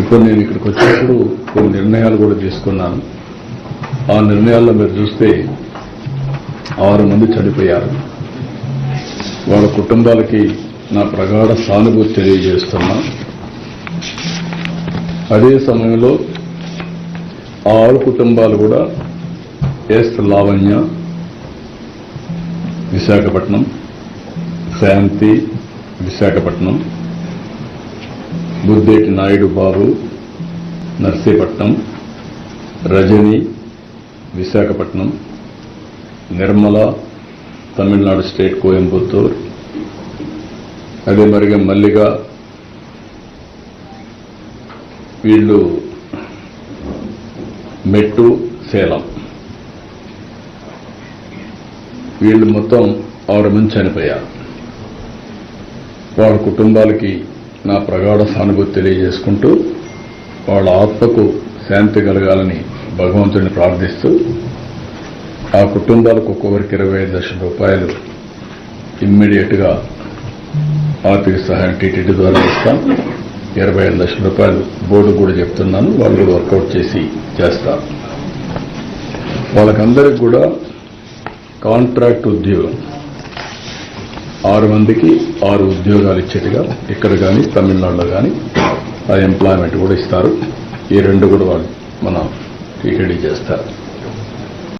ఇప్పుడు నేను ఇక్కడికి వచ్చినప్పుడు కొన్ని నిర్ణయాలు కూడా తీసుకున్నాను. ఆ నిర్ణయాల్లో మీరు చూస్తే ఆరు మంది చనిపోయారు. వాళ్ళ కుటుంబాలకి నా ప్రగాఢ సానుభూతి తెలియజేస్తున్నా. అదే సమయంలో ఆరు కుటుంబాలు కూడా ఎస్ లావణ్య విశాఖపట్నం శాంతి విశాఖపట్నం బుద్ధేటి నాయుడు బాబు నర్సీపట్నం రజని విశాఖపట్నం నిర్మల తమిళనాడు స్టేట్ కోయంబత్తూర్ అదే మరిగా మల్లిగా వీళ్ళు మెట్టు సేలం. వీళ్ళు మొత్తం ఆరు మంది చనిపోయారు. వాళ్ళ కుటుంబాలకి నా ప్రగాఢ సానుభూతి తెలియజేసుకుంటూ వాళ్ళ ఆత్మకు శాంతి కలగాలని భగవంతుడిని ప్రార్థిస్తూ ఆ కుటుంబాలకు ఒక్కొక్కరికి ఇరవై ఐదు లక్షల రూపాయలు ఇమ్మీడియట్గా ఆర్థిక సహాయం టీటీడీ ద్వారా ఇస్తాం. ఇరవై ఐదు లక్షల రూపాయలు బోర్డు కూడా చెప్తున్నాను. వాళ్ళు కూడా వర్కౌట్ చేసి చేస్తారు వాళ్ళకందరికి కూడా కాంట్రాక్ట్ ఉద్యోగం. ఆరు మందికి ఆరు ఉద్యోగాలు ఇచ్చేట్టుగా ఇక్కడ కానీ తమిళనాడులో కానీ ఆ ఎంప్లాయ్మెంట్ కూడా ఇస్తారు. ఈ రెండు కూడా వాళ్ళు మన టీటీడీ చేస్తారు.